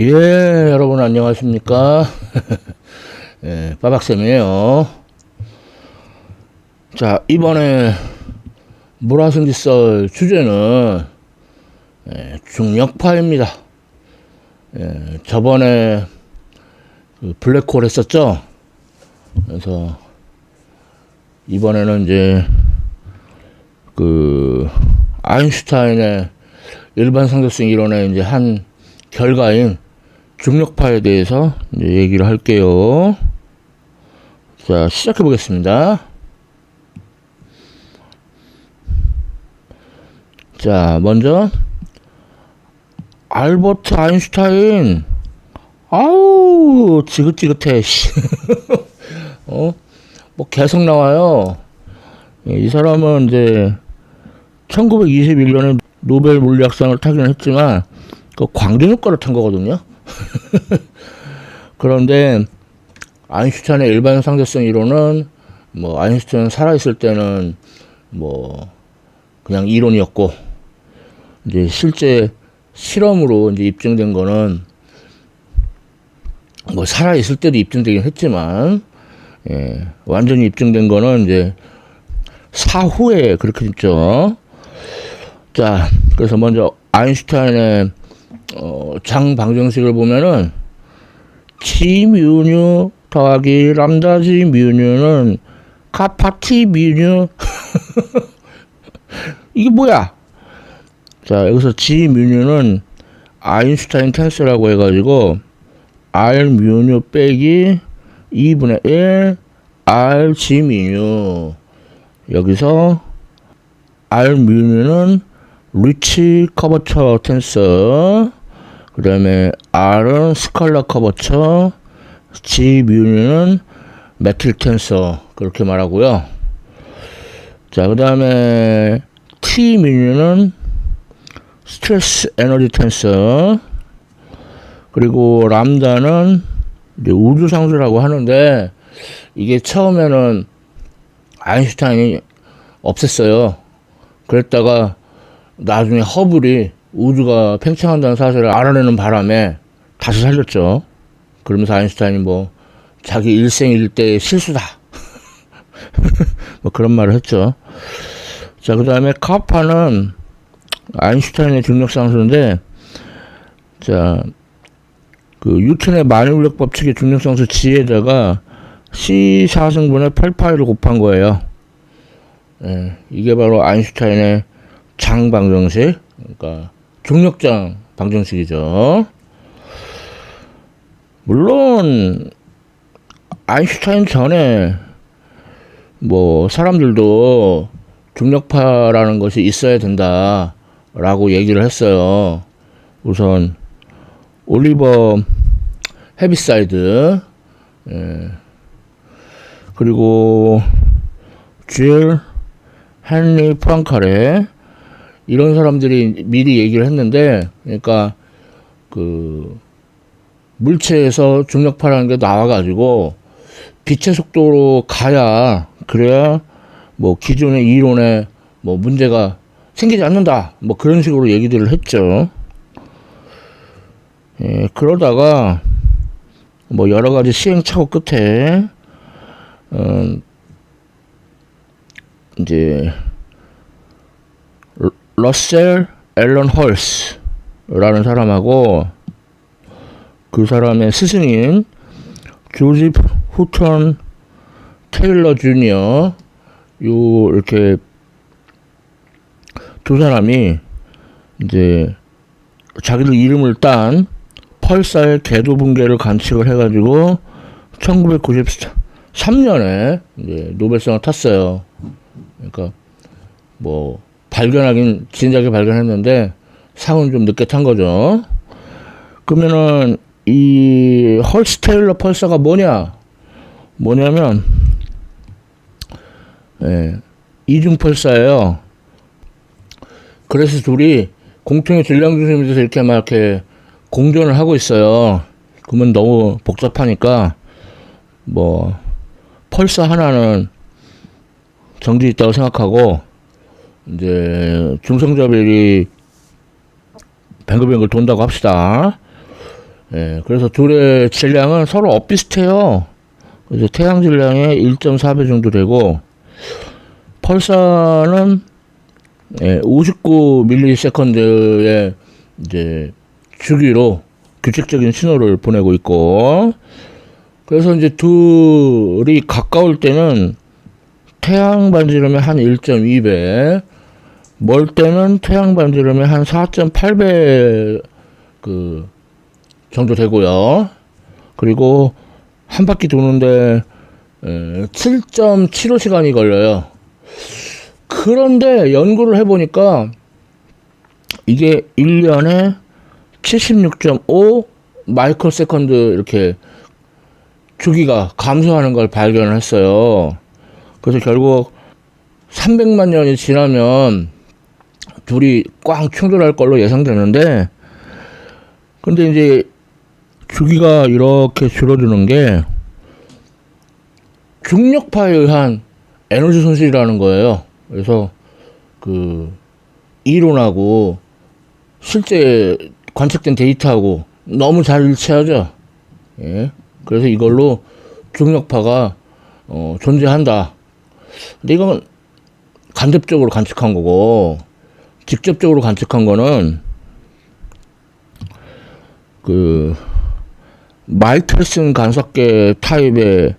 예, 여러분 안녕하십니까? 예, 빠박쌤이에요. 자, 이번에 모라승지썰 주제는 예, 중력파입니다. 예, 저번에 그 블랙홀 했었죠? 그래서 이번에는 이제 그 아인슈타인의 일반 상대성 이론의 이제 한 결과인 중력파에 대해서 얘기를 할게요. 자, 시작해 보겠습니다. 자, 먼저 알버트 아인슈타인 아우 지긋지긋해 씨. 어? 뭐 계속 나와요. 예, 이 사람은 이제 1921년에 노벨 물리학상을 타긴 했지만 그 광전 효 과를 탄 거거든요. 그런데 아인슈타인의 일반 상대성 이론은 뭐 아인슈타인 살아있을 때는 뭐 그냥 이론이었고 이제 실제 실험으로 이제 입증된 거는 뭐 살아있을 때도 입증되긴 했지만 예, 완전히 입증된 거는 이제 사후에 그렇게 됐죠. 자, 그래서 먼저 아인슈타인의 어, 장 방정식을 보면은 G 뮤뉴 더하기 람다 G 뮤뉴는 카파 T 뮤뉴 이게 뭐야? 자 여기서 G 뮤뉴는 아인슈타인 텐스라고 해가지고 R 뮤뉴 빼기 2분의 1 R G 뮤뉴 여기서 R 뮤뉴는 리치 커버처 텐서 그 다음에 R은 스칼라 커버처 G 뮤니는 메틸 텐서. 그렇게 말하고요. 자 그 다음에 T 뮤니는 스트레스 에너지 텐서 그리고 람다는 우주 상수라고 하는데 이게 처음에는 아인슈타인이 없앴어요. 그랬다가 나중에 허블이 우주가 팽창한다는 사실을 알아내는 바람에 다시 살렸죠. 그러면서 아인슈타인이 뭐 자기 일생일 때 실수다. 뭐 그런 말을 했죠. 자, 그 다음에 카파는 아인슈타인의 중력상수인데, 자, 그 뉴턴의 만유력 법칙의 중력상수 G에다가 C 4승분의 8파이를 곱한 거예요. 예, 이게 바로 아인슈타인의 장 방정식, 그러니까 중력장 방정식이죠. 물론 아인슈타인 전에 뭐 사람들도 중력파라는 것이 있어야 된다라고 얘기를 했어요. 우선 올리버 헤비사이드 예. 그리고 줄 헨리 프랑카레 이런 사람들이 미리 얘기를 했는데, 그러니까 그 물체에서 중력파라는 게 나와가지고 빛의 속도로 가야 그래야 뭐 기존의 이론에 뭐 문제가 생기지 않는다. 뭐 그런 식으로 얘기들을 했죠. 예, 그러다가 뭐 여러 가지 시행착오 끝에 음, 이제 러셀 앨런 헐스라는 사람하고 그 사람의 스승인 조지 후턴 테일러 주니어 요 이렇게 두 사람이 이제 자기들 이름을 딴 펄사의 궤도 붕괴를 관측을 해가지고 1993년에 이제 노벨상을 탔어요. 그러니까 뭐 발견하긴 진작에 발견했는데 상은 좀 늦게 탄 거죠. 그러면은 이 헐스테일러 펄서가 뭐냐? 뭐냐면 예, 이중 펄사예요. 그래서 둘이 공통의 질량 중심에서 이렇게 막 이렇게 공존을 하고 있어요. 그러면 너무 복잡하니까 뭐 펄사 하나는 정지 있다고 생각하고 이제 중성자별이 뱅글뱅글 돈다고 합시다. 예, 그래서 둘의 질량은 서로 엇비슷해요. 그래서 태양 질량의 1.4배 정도 되고 펄사는 예, 59ms의 이제 주기로 규칙적인 신호를 보내고 있고 그래서 이제 둘이 가까울 때는 태양 반지름의 한 1.2배 멀 때는 태양 반지름의 한 4.8배 그 정도 되고요. 그리고 한 바퀴 도는데 7.75시간이 걸려요. 그런데 연구를 해보니까 이게 1년에 76.5 마이크로 세컨드 이렇게 주기가 감소하는 걸 발견을 했어요. 그래서 결국 300만 년이 지나면 둘이 꽝 충돌할 걸로 예상되는데 근데 이제 주기가 이렇게 줄어드는 게 중력파에 의한 에너지 손실이라는 거예요. 그래서 그 이론하고 실제 관측된 데이터하고 너무 잘 일치하죠. 예. 그래서 이걸로 중력파가 어, 존재한다. 근데 이건 간접적으로 관측한 거고 직접적으로 관측한 거는 그 마이클슨 간섭계 타입의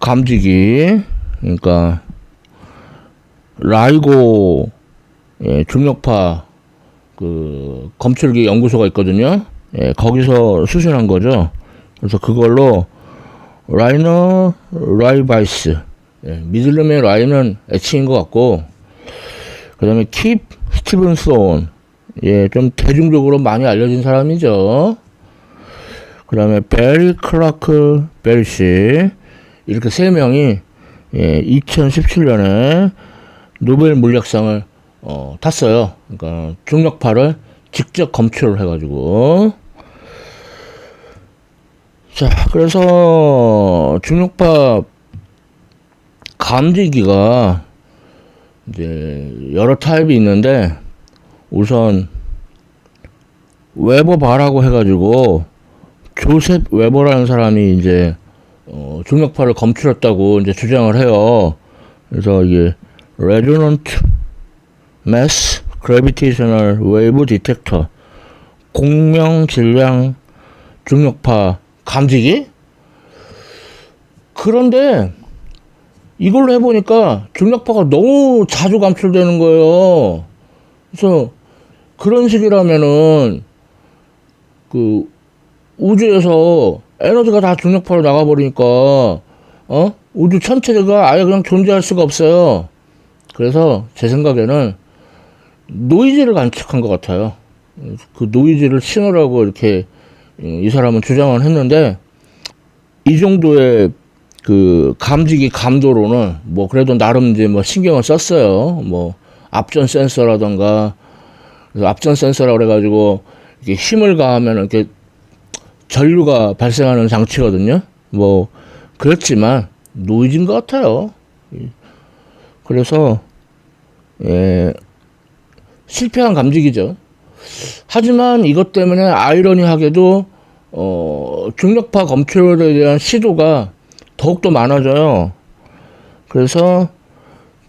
감지기 그러니까 라이고 예, 중력파 그 검출기 연구소가 있거든요. 예, 거기서 수신한 거죠. 그래서 그걸로 라이너 라이바이스 예, 미들름의 라이는 애칭인 것 같고 그 다음에 킵 스티븐슨 예, 좀 대중적으로 많이 알려진 사람이죠. 그 다음에 베리 클라크 베리시 이렇게 세 명이 예, 2017년에 노벨 물리학상을 어, 탔어요. 그러니까 중력파를 직접 검출을 해가지고 자 그래서 중력파 감지기가 이제 여러 타입이 있는데 우선 웨버 바라고 해가지고 조셉 웨버라는 사람이 이제 어, 중력파를 검출했다고 이제 주장을 해요. 그래서 이게 Resonant Mass Gravitational Wave Detector 공명 질량 중력파 감지기? 그런데 이걸로 해보니까 중력파가 너무 자주 감출되는 거예요. 그래서 그런 식이라면은 그 우주에서 에너지가 다 중력파로 나가버리니까 어 우주 전체가 아예 그냥 존재할 수가 없어요. 그래서 제 생각에는 노이즈를 관측한 것 같아요. 그 노이즈를 신호라고 이렇게 이 사람은 주장을 했는데 이 정도의 그 감지기 감도로는 뭐 그래도 나름 이제 뭐 신경을 썼어요. 뭐 앞전 센서라던가 앞전 센서라 그래가지고 이렇게 힘을 가하면 이렇게 전류가 발생하는 장치거든요. 뭐 그렇지만 노이즈인 것 같아요. 그래서 예, 실패한 감지기죠. 하지만 이것 때문에 아이러니하게도 어, 중력파 검출에 대한 시도가 더욱더 많아져요. 그래서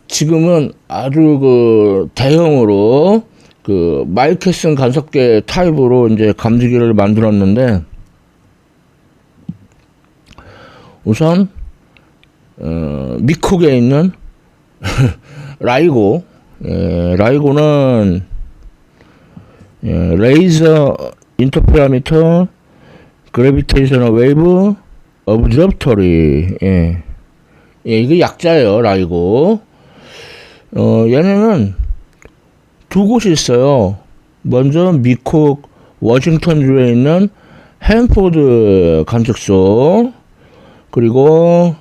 지금은 아주 그 대형으로 그 마이케슨 간섭계 타입으로 이제 감지기를 만들었는데 우선 어, 미쿡에 있는 라이고 예, 라이고는 예, 레이저 인터페라미터 그래비테이셔널 웨이브 어브저브터리 예. 예, 이게 약자예요 라이고 어, 얘네는 두 곳이 있어요 먼저 미쿡 워싱턴주에 있는 햄포드 관측소 그리고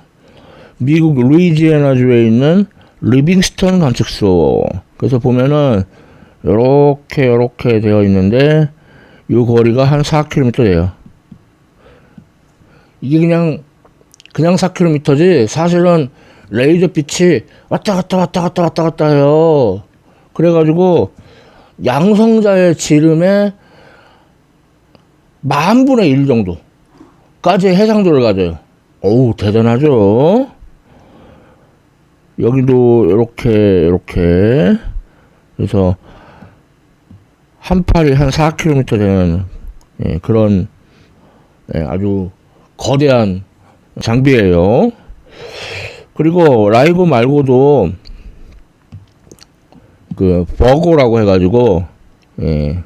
미국 루이지애나주에 있는 리빙스턴 관측소. 그래서 보면은 요렇게 요렇게 되어 있는데 요 거리가 한 4km 돼요. 이게 그냥 그냥 4km지 사실은 레이저 빛이 왔다 갔다 왔다 갔다 왔다 갔다 해요. 그래가지고 양성자의 지름에 만 분의 일 정도까지의 해상도를 가져요. 어우, 대단하죠? 여기도 이렇게, 이렇게. 그래서, 한 팔이 한 4km 되는, 예, 그런, 예, 아주 거대한 장비예요. 그리고 라이브 말고도 그 버거라고 해가지고 예,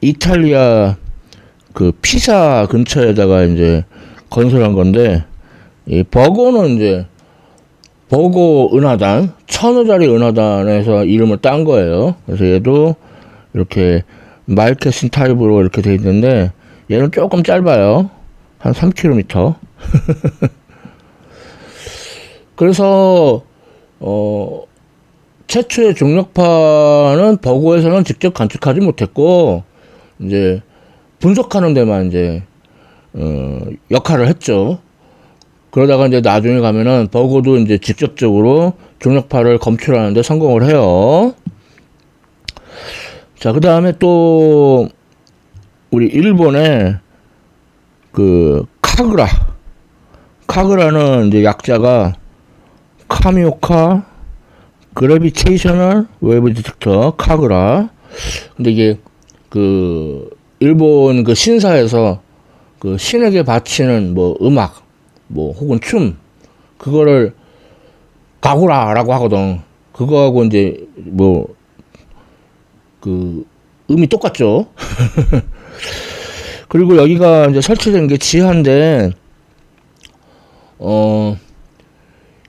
이탈리아 그 피사 근처에다가 이제 건설한 건데 이 버거는 이제 버거 은하단 천원짜리 은하단에서 이름을 딴 거예요. 그래서 얘도 이렇게 마이캐신 타입으로 이렇게 돼 있는데 얘는 조금 짧아요. 한 3km. 그래서 어 최초의 중력파는 버고에서는 직접 관측하지 못했고 이제 분석하는 데만 이제 어 역할을 했죠. 그러다가 이제 나중에 가면은 버고도 이제 직접적으로 중력파를 검출하는데 성공을 해요. 자, 그 다음에 또 우리 일본의 그 카그라. 카그라는 이제 약자가 카미오카 그래비테이셔널 웨이브 디텍터 카그라. 근데 이게 그 일본 그 신사에서 그 신에게 바치는 뭐 음악 뭐 혹은 춤 그거를 가구라라고 하거든. 그거하고 이제 뭐 그 음이 똑같죠 그리고 여기가 이제 설치된 게 지하인데 어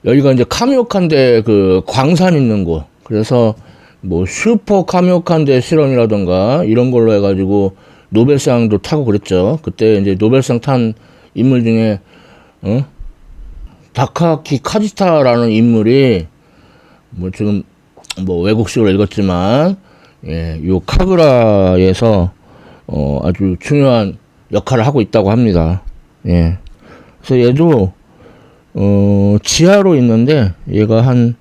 여기가 이제 카미오칸데 그 광산 있는 곳. 그래서 뭐 슈퍼 카미오칸데 실험이라던가 이런 걸로 해가지고 노벨상도 타고 그랬죠. 그때 이제 노벨상 탄 인물 중에 어? 다카키 카지타라는 인물이 뭐 지금 뭐 외국식으로 읽었지만 예, 요 카그라에서 어 아주 중요한 역할을 하고 있다고 합니다. 예. 그래서 얘도 어, 지하로 있는데 얘가 한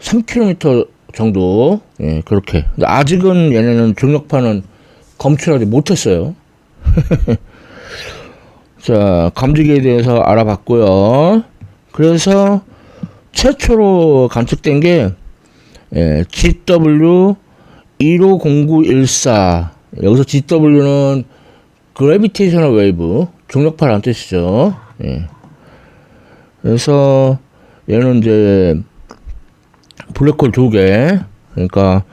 3km 정도 예, 그렇게. 근데 아직은 얘네는 중력파는 검출하지 못했어요. 자, 감지기에 대해서 알아봤고요. 그래서 최초로 관측된 게 예, GW 150914 여기서 GW는 그래비테이셔널 웨이브 중력파라는 뜻이죠. 예. 그래서 얘는 이제 블랙홀 두 개, 그러니까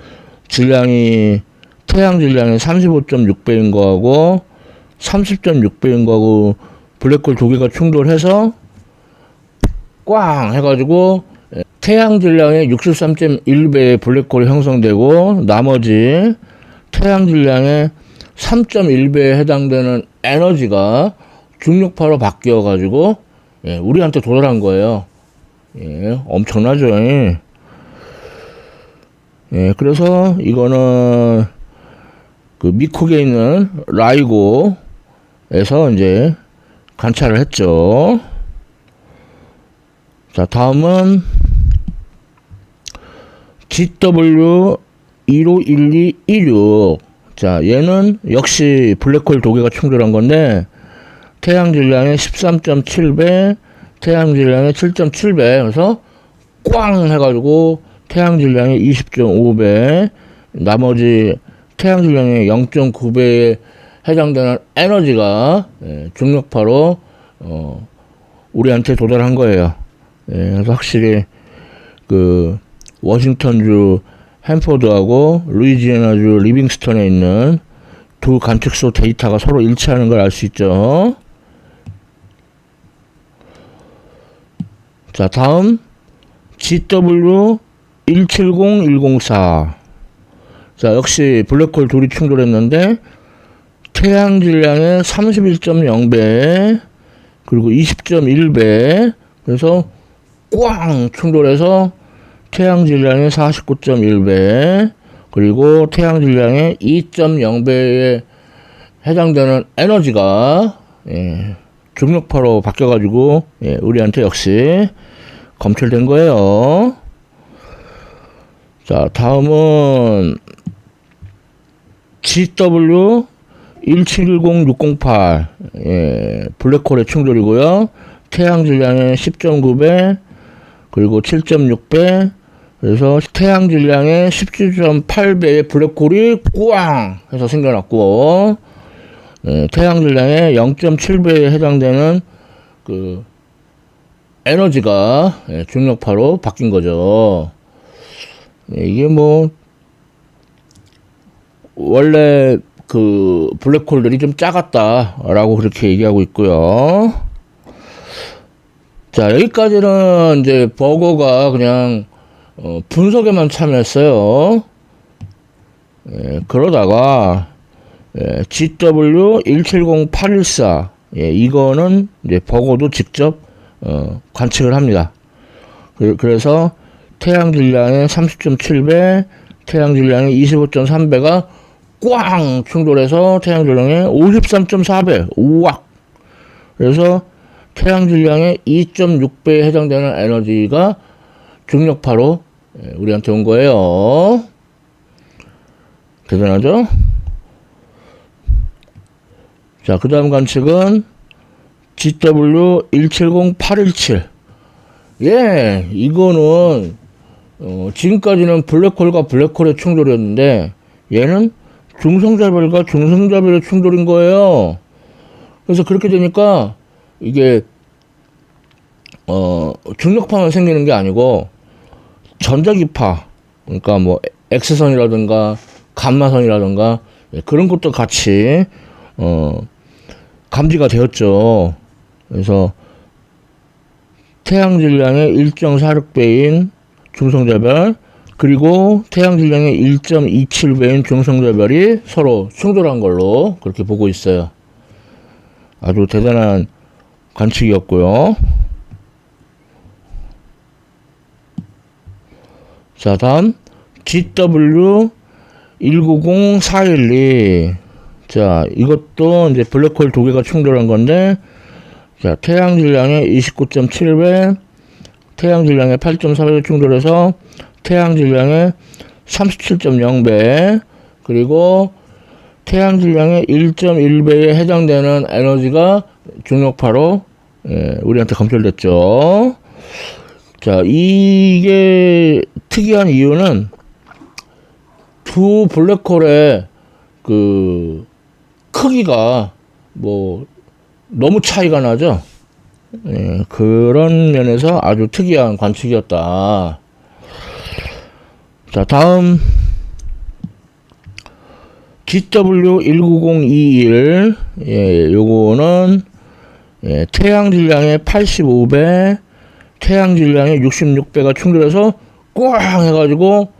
질량이 태양 질량의 35.6배인 거하고 30.6배인 거하고 블랙홀 두 개가 충돌해서 꽝 해가지고 태양 질량의 63.1배의 블랙홀이 형성되고 나머지 태양 질량의 3.1배에 해당되는 에너지가 중력파로 바뀌어 가지고 예, 우리한테 도달한 거예요. 예, 엄청나죠. 예. 예, 그래서 이거는 그 미쿡에 있는 라이고에서 이제 관찰을 했죠. 자, 다음은 GW 151216. 자, 얘는 역시 블랙홀 두 개가 충돌한 건데 태양 질량의 13.7배, 태양 질량의 7.7배. 그래서 꽝 해가지고 태양 질량의 20.5배, 나머지 태양 질량의 0.9배에 해당되는 에너지가 예, 중력파로 어, 우리한테 도달한 거예요. 예, 그래서 확실히 그 워싱턴주 햄포드하고 루이지애나주 리빙스턴에 있는 두 관측소 데이터가 서로 일치하는 걸 알 수 있죠. 자, 다음 GW 170104. 자, 역시 블랙홀 둘이 충돌했는데 태양 질량의 31.0배 그리고 20.1배 그래서 꽝 충돌해서 태양 질량의 49.1배 그리고 태양 질량의 2.0배에 해당되는 에너지가 예, 중력파로 바뀌어가지고 예, 우리한테 역시 검출된 거예요. 자, 다음은 GW 1710-608 예, 블랙홀의 충돌이고요. 태양 질량의 10.9배 그리고 7.6배 그래서 태양 질량의 17.8배의 블랙홀이 꾸왕 해서 생겨났고 예, 태양 질량의 0.7배에 해당되는 그 에너지가 예, 중력파로 바뀐 거죠. 예, 이게 뭐 원래 그 블랙홀들이 좀 작았다라고 그렇게 얘기하고 있고요. 자 여기까지는 이제 버거가 그냥 어, 분석에만 참여했어요. 예, 그러다가 예, GW170814 예, 이거는 이제 버거도 직접 어, 관측을 합니다. 그, 래서 태양 질량의 30.7배, 태양 질량의 25.3배가 꽝 충돌해서 태양 질량의 53.4배 우악 그래서 태양 질량의 2.6배에 해당되는 에너지가 중력파로 예, 우리한테 온 거예요. 대단하죠? 자, 그 다음 관측은 GW170817. 예, 이거는, 어, 지금까지는 블랙홀과 블랙홀의 충돌이었는데, 얘는 중성자별과 중성자별의 충돌인 거예요. 그래서 그렇게 되니까, 이게, 어, 중력파만 생기는 게 아니고, 전자기파, 그러니까 뭐, X선이라든가, 감마선이라든가, 예, 그런 것도 같이, 어, 감지가 되었죠. 그래서 태양 질량의 1.46배인 중성자별 그리고 태양 질량의 1.27배인 중성자별이 서로 충돌한 걸로 그렇게 보고 있어요. 아주 대단한 관측이었고요. 자, 다음 GW 190412 자, 이것도 이제 블랙홀 두 개가 충돌한 건데, 자, 태양 질량의 29.7배, 태양 질량의 8.4배 충돌해서 태양 질량의 37.0배, 그리고 태양 질량의 1.1배에 해당되는 에너지가 중력파로 예, 우리한테 검출됐죠. 자, 이게 특이한 이유는 두 블랙홀의 그 크기가 뭐 너무 차이가 나죠. 예, 그런 면에서 아주 특이한 관측이었다. 자, 다음 GW19021 예, 요거는 예, 태양 질량의 85배, 태양 질량의 66배가 충돌해서 꽝 해가지고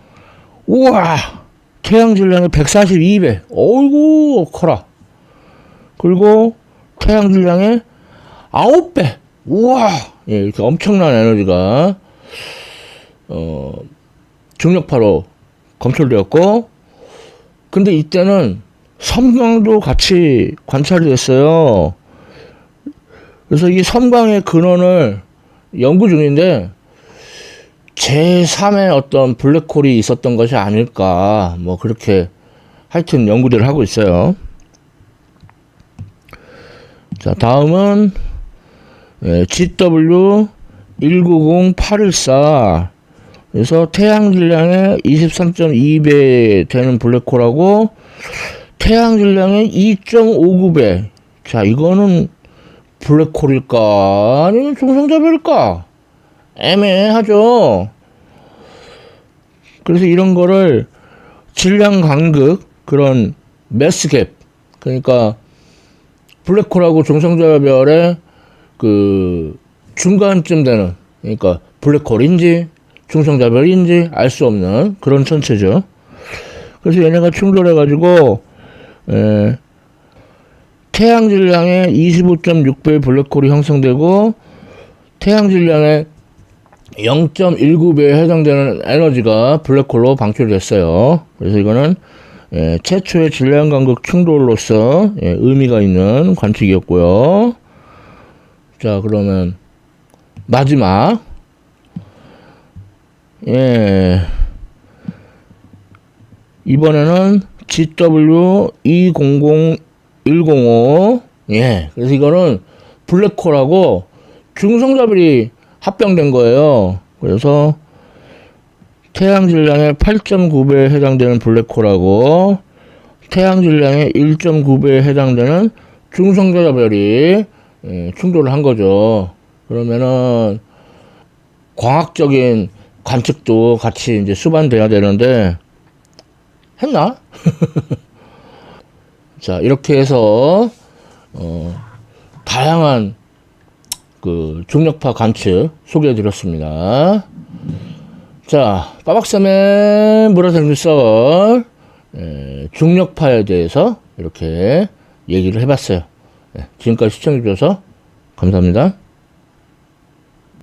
우와! 태양 질량의 142배. 어이구 커라. 그리고 태양 질량의 9배. 우와! 예, 이렇게 엄청난 에너지가 어, 중력파로 검출되었고 근데 이때는 섬광도 같이 관찰이 됐어요. 그래서 이 섬광의 근원을 연구 중인데 제3의 어떤 블랙홀이 있었던 것이 아닐까 뭐 그렇게 하여튼 연구들을 하고 있어요. 자 다음은 예, GW 190814 그래서 태양 질량의 23.2배 되는 블랙홀하고 태양 질량의 2.59배 자 이거는 블랙홀일까? 아니면 중성자별일까? 애매하죠. 그래서 이런 거를 질량 간극 그런 매스갭 그러니까 블랙홀하고 중성자별의 그 중간쯤 되는 그러니까 블랙홀인지 중성자별인지 알 수 없는 그런 천체죠. 그래서 얘네가 충돌해가지고 에, 태양 질량의 25.6배 블랙홀이 형성되고 태양 질량의 0.19배에 해당되는 에너지가 블랙홀로 방출됐어요. 그래서 이거는 예, 최초의 질량 간극 충돌로서 예, 의미가 있는 관측이었고요. 자, 그러면 마지막 예. 이번에는 GW2001 105. 예. 그래서 이거는 블랙홀하고 중성자별이 합병된 거예요. 그래서 태양 질량의 8.9배에 해당되는 블랙홀하고 태양 질량의 1.9배에 해당되는 중성자별이 예, 충돌을 한 거죠. 그러면은 과학적인 관측도 같이 이제 수반돼야 되는데 했나? 자 이렇게 해서 어, 다양한 그 중력파 관측 소개해 드렸습니다. 자 빠박쌤의 물어생물 썰 에, 중력파에 대해서 이렇게 얘기를 해봤어요. 예, 지금까지 시청해주셔서 감사합니다.